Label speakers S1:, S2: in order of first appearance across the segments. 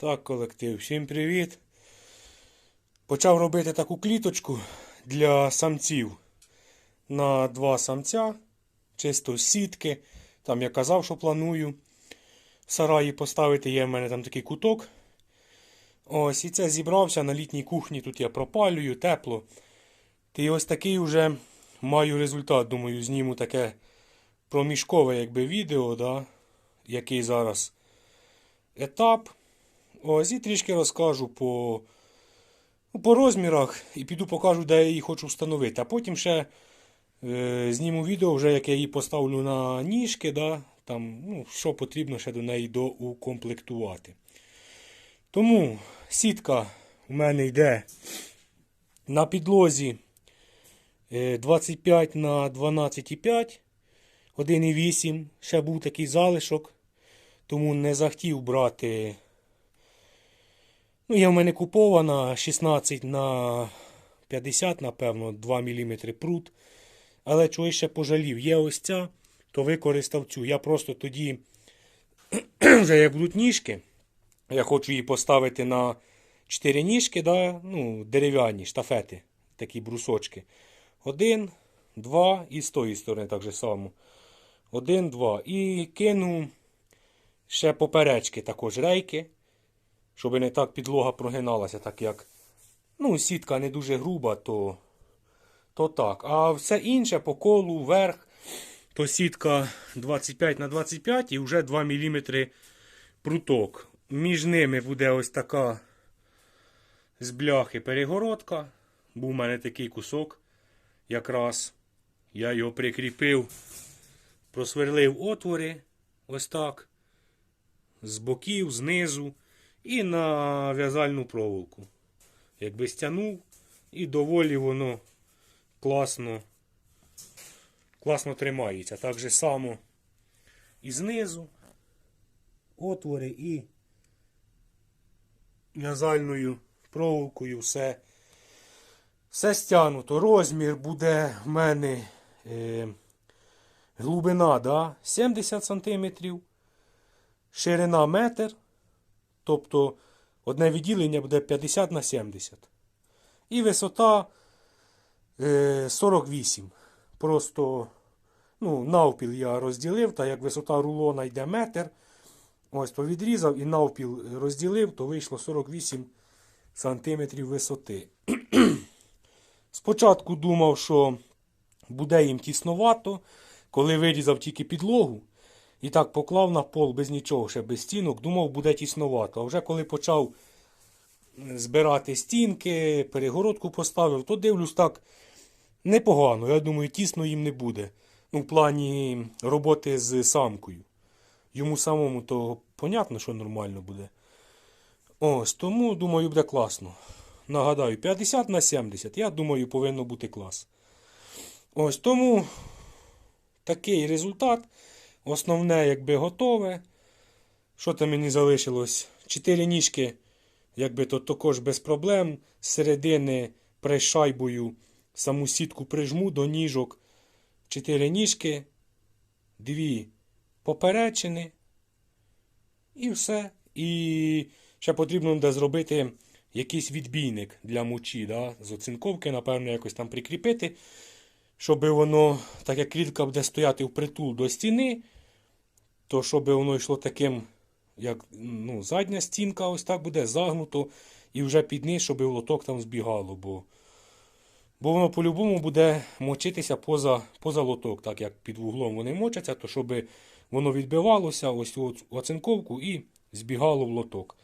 S1: Так, колектив, всім привіт. Почав робити таку кліточку для самців на два самця, чисто сітки. Там я казав, що планую в сараї поставити. Є в мене там такий куток. Ось, і це зібрався на літній кухні. Тут я пропалюю, тепло. І ось такий вже маю результат. Думаю, зніму таке проміжкове якби відео, да, який зараз етап. Ось і трішки розкажу по, ну, по розмірах і піду покажу, де я її хочу встановити. А потім ще е, зніму відео, вже як я її поставлю на ніжки, да, там, ну, що потрібно ще до неї доукомплектувати. Тому сітка у мене йде на підлозі е, 25 на 12,5, 1,8. Ще був такий залишок, тому не захотів брати. Ну, є в мене купована 16 на 50, напевно, 2 мм прут. Але чогось ще пожалів. Є ось ця, то використав цю. Я просто тоді, вже як будуть ніжки, я хочу її поставити на 4 ніжки, да? ну, дерев'яні штафети, такі брусочки. Один, два і з тої сторони так же само. Один, два. І кину ще поперечки також рейки, щоб не так підлога прогиналася, так як ну, сітка не дуже груба, то, то так. А все інше по колу, вверх, то сітка 25 на 25 і вже 2 мм пруток. Між ними буде ось така з бляхи перегородка. Був у мене такий кусок. Якраз я його прикріпив, просверлив отвори. Ось так. З боків, знизу. І на в'язальну проволоку. Якби стягнув, і доволі воно класно, класно тримається. Так же само і знизу отвори і в'язальною проволокою все, все стягнуто. Розмір буде в мене е, глибина да, 70 см, ширина метр. Тобто одне відділення буде 50 на 70. І висота е, 48. Просто ну, навпіл я розділив, та як висота рулона йде метр. Ось то відрізав і навпіл розділив, то вийшло 48 сантиметрів висоти. Спочатку думав, що буде їм тісновато, коли вирізав тільки підлогу. І так поклав на пол без нічого, ще без стінок, думав, буде тісновато. А вже коли почав збирати стінки, перегородку поставив, то дивлюсь так непогано. Я думаю, тісно їм не буде. Ну, в плані роботи з самкою. Йому самому то понятно, що нормально буде. Ось, тому, думаю, буде класно. Нагадаю, 50 на 70. Я думаю, повинно бути клас. Ось тому такий результат. Основне, якби готове. Що там мені залишилось? Чотири ніжки, якби то також без проблем. З середини пришайбою саму сітку прижму до ніжок. Чотири ніжки, дві поперечини. І все. І ще потрібно буде зробити якийсь відбійник для мочі. Да? З оцинковки, напевно, якось там прикріпити щоб воно, так як клітка буде стояти впритул до стіни, то щоб воно йшло таким, як ну, задня стінка, ось так буде загнуто, і вже під низ, щоб лоток там збігало. Бо бо воно по-любому буде мочитися поза поза лоток, так як під вуглом вони мочаться, то щоб воно відбивалося, ось цю оцинковку і збігало в лоток.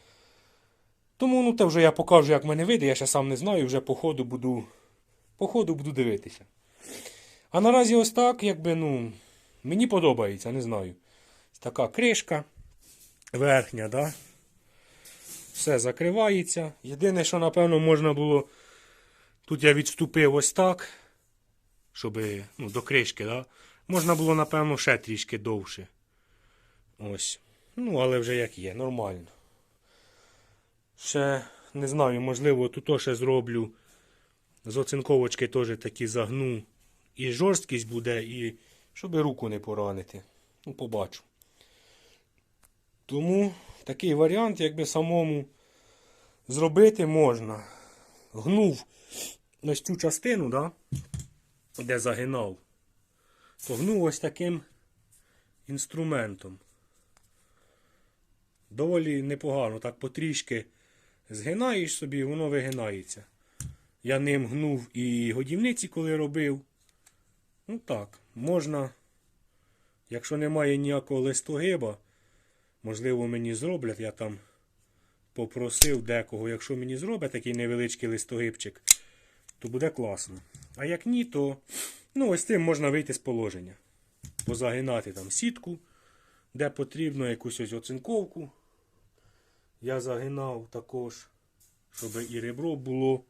S1: Тому ну, те вже я покажу, як мене вийде, я ще сам не знаю, вже по ходу буду, по ходу буду дивитися. А наразі ось так, якби, ну, мені подобається, не знаю. Така кришка верхня, да? Все закривається. Єдине, що, напевно, можна було. Тут я відступив ось так, щоб ну, до кришки, да? можна було, напевно, ще трішки довше. Ось. Ну, але вже як є, нормально. Ще не знаю, можливо, тут ще зроблю. З оцинковочки теж такі загну. І жорсткість буде, і щоб руку не поранити. Ну, побачу. Тому такий варіант, якби самому зробити можна. Гнув ось цю частину, да, де загинав, то гнув ось таким інструментом. Доволі непогано, так потрішки згинаєш собі, воно вигинається. Я ним гнув і годівниці, коли робив. Ну так, можна, якщо немає ніякого листогиба, можливо, мені зроблять, я там попросив декого, якщо мені зроблять такий невеличкий листогибчик, то буде класно. А як ні, то ну, ось цим можна вийти з положення. Позагинати там сітку, де потрібно якусь ось оцинковку. Я загинав також, щоб і ребро було.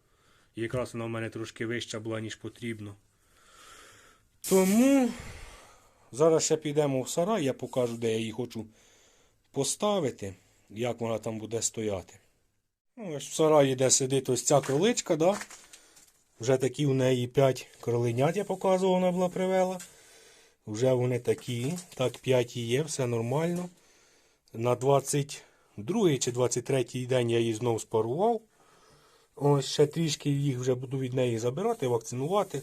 S1: І якраз вона в мене трошки вища була, ніж потрібно. Тому зараз ще підемо в сарай, я покажу, де я її хочу поставити, як вона там буде стояти. Ну, ось в сараї, де сидить ось ця кроличка, да? вже такі у неї 5 кроленят, я показував, вона була привела. Вже вони такі. Так, 5 є, все нормально. На 22 чи 23 день я її знову спарував. Ось ще трішки їх вже буду від неї забирати, вакцинувати.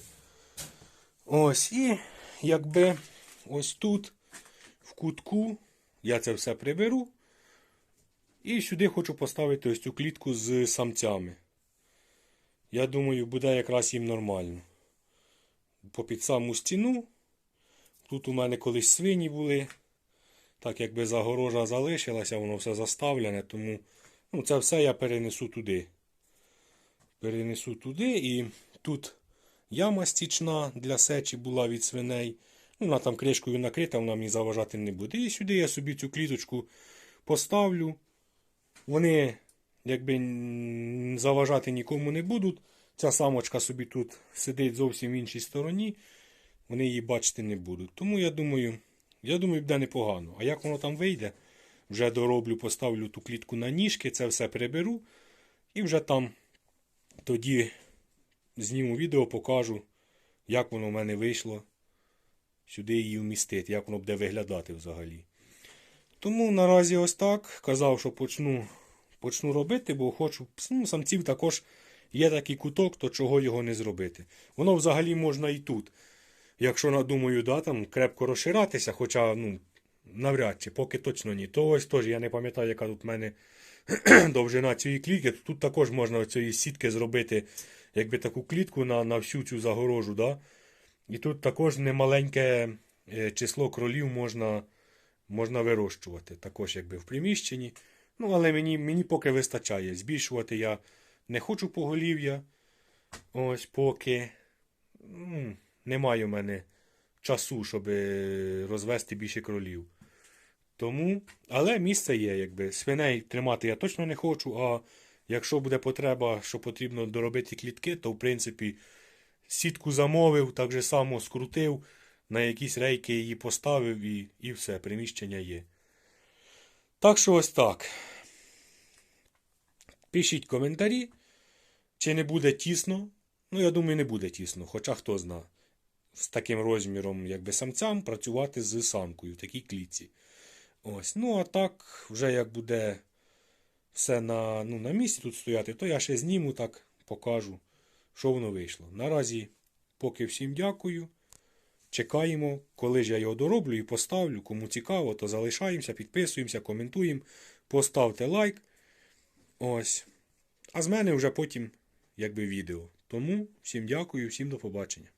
S1: Ось і якби ось тут, в кутку, я це все приберу. І сюди хочу поставити ось цю клітку з самцями. Я думаю, буде якраз їм нормально. Попід саму стіну. Тут у мене колись свині були. Так якби загорожа залишилася, воно все заставлене, тому ну, це все я перенесу туди. Перенесу туди і тут яма стічна для сечі була від свиней. Ну, вона там кришкою накрита, вона мені заважати не буде. І сюди я собі цю кліточку поставлю. Вони, якби заважати нікому не будуть. Ця самочка собі тут сидить зовсім в іншій стороні. Вони її бачити не будуть. Тому я думаю, я думаю, буде непогано. А як воно там вийде, вже дороблю, поставлю ту клітку на ніжки, це все приберу. І вже там тоді зніму відео, покажу, як воно в мене вийшло сюди її вмістити, як воно буде виглядати взагалі. Тому наразі ось так. Казав, що почну, почну робити, бо хочу. Ну, самців також є такий куток, то чого його не зробити. Воно взагалі можна і тут. Якщо надумаю, да, там крепко розширатися, хоча ну, навряд чи, поки точно ні. То ось теж я не пам'ятаю, яка тут в мене довжина цієї клітки. Тут також можна цієї сітки зробити, якби таку клітку на, на всю цю загорожу. Да? І тут також немаленьке е, число кролів можна, можна вирощувати. Також якби в приміщенні. Ну, але мені, мені поки вистачає. Збільшувати я не хочу поголів'я. Ось поки. Немає в мене часу, щоб е, розвести більше кролів. Тому, але місце є, якби. Свиней тримати я точно не хочу, а якщо буде потреба, що потрібно доробити клітки, то в принципі сітку замовив, так же само скрутив, на якісь рейки її поставив і, і все, приміщення є. Так що ось так. Пишіть коментарі, чи не буде тісно. Ну, я думаю, не буде тісно, хоча хто зна. З таким розміром, якби самцям, працювати з самкою в такій клітці. Ось. Ну, а так, вже як буде все на, ну, на місці тут стояти, то я ще зніму так, покажу, що воно вийшло. Наразі, поки всім дякую. Чекаємо, коли ж я його дороблю і поставлю. Кому цікаво, то залишаємося, підписуємося, коментуємо, поставте лайк. Ось. А з мене вже потім, якби відео. Тому всім дякую, всім до побачення.